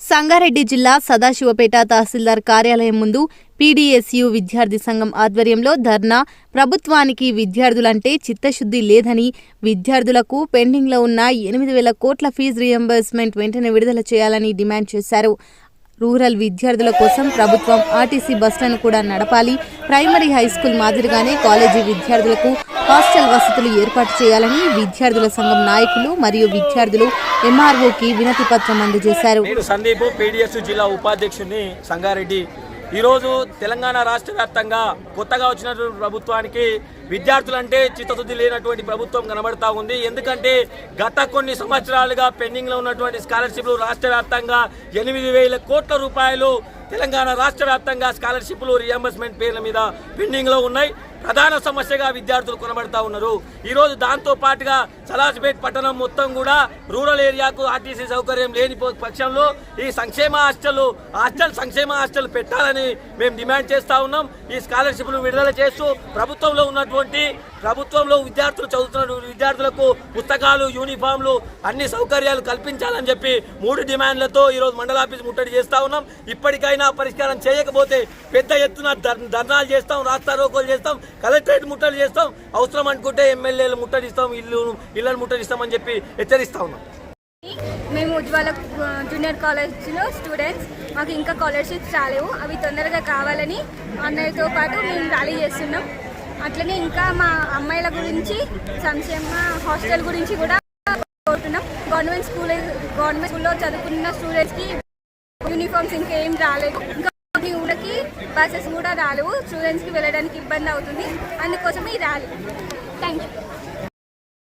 సంగారెడ్డి జిల్లా సదాశివపేట తహసీల్దార్ కార్యాలయం ముందు పీడీఎస్యు విద్యార్థి సంఘం ఆధ్వర్యంలో ధర్నా. ప్రభుత్వానికి విద్యార్థులంటే చిత్తశుద్ధి లేదని విద్యార్థులకు పెండింగ్లో ఉన్న ఎనిమిది వేల కోట్ల ఫీజు రియంబర్స్మెంట్ వెంటనే విడుదల చేయాలని డిమాండ్ చేశారు. రూరల్ విద్యార్థుల కోసం ప్రభుత్వం ఆర్టీసీ బస్సులను కూడా నడపాలి. ప్రైమరీ హై స్కూల్ మాదిరిగానే కాలేజీ విద్యార్థులకు హాస్టల్ వసతులు ఏర్పాటు చేయాలని విద్యార్థుల సంఘం నాయకులు మరియు విద్యార్థులు ఎంఆర్ఓకి వినతి పత్రం అందజేశారు. నేను సందీప్ పీడిఎస్ జిల్లా ఉపాధ్యక్షుడిని సంగారెడ్డి. ఈరోజు తెలంగాణ రాష్ట్ర వ్యాప్తంగా కొత్తగా వచ్చినటువంటి ప్రభుత్వానికి విద్యార్థులంటే చిత్తశుద్ధి లేనటువంటి ప్రభుత్వం కనబడతా ఉంది. ఎందుకంటే గత కొన్ని సంవత్సరాలుగా పెండింగ్లో ఉన్నటువంటి స్కాలర్షిప్లు రాష్ట్ర వ్యాప్తంగా ఎనిమిది వేల కోట్ల రూపాయలు తెలంగాణ రాష్ట్ర వ్యాప్తంగా స్కాలర్షిప్లు రియంబర్స్మెంట్ పేర్ల మీద పెండింగ్లో ఉన్నాయి. ప్రధాన సమస్యగా విద్యార్థులు కొనబడతా ఉన్నారు. ఈరోజు దాంతో పాటుగా సలాసిపేట్ పట్టణం మొత్తం కూడా రూరల్ ఏరియాకు ఆర్టీసీ సౌకర్యం లేని పో- పక్షంలో ఈ సంక్షేమ హాస్టల్ హాస్టల్ సంక్షేమ హాస్టల్ పెట్టాలని మేము డిమాండ్ చేస్తా ఉన్నాం. ఈ స్కాలర్షిప్లు విడుదల చేస్తూ ప్రభుత్వంలో ఉన్నటువంటి ప్రభుత్వంలో విద్యార్థులు చదువుతున్న విద్యార్థులకు పుస్తకాలు యూనిఫామ్లు అన్ని సౌకర్యాలు కల్పించాలని చెప్పి మూడు డిమాండ్లతో ఈరోజు మండలాఫీస్ ముట్టడి చేస్తా ఉన్నాం. ఇప్పటికైనా పరిష్కారం చేయకపోతే పెద్ద ఎత్తున ధర్నాలు చేస్తాం రాస్తా రోకోలు చేస్తాం కలెక్టరేట్ ముట్టడి చేస్తాం. అవసరం అనుకుంటే ఎమ్మెల్యేలు ముట్టడిస్తాం ఇల్లు ఇళ్ళను ముట్టడిస్తామని చెప్పి హెచ్చరిస్తా ఉన్నాం. మేము ఉజ్వల జూనియర్ కాలేజ్లో స్టూడెంట్స్. మాకు ఇంకా స్కాలర్షిప్స్ రాలేవు. అవి తొందరగా కావాలని అన్నయ్యతో పాటు మేము ర్యాలీ చేస్తున్నాం. అట్లనే ఇంకా మా అమ్మాయిల గురించి సంక్షేమ హాస్టల్ గురించి కూడా కోరుతున్నాం. గవర్నమెంట్ స్కూల్ గవర్నమెంట్ స్కూల్లో చదువుకున్న స్టూడెంట్స్కి యూనిఫామ్స్ ఏం రాలేదు. ఇంకా కొన్ని ఊళ్ళకి బస్సెస్ కూడా రాలేవు. స్టూడెంట్స్కి వెళ్ళడానికి ఇబ్బంది అవుతుంది. అందుకోసమే ఈ ర్యాలీ థ్యాంక్ యూ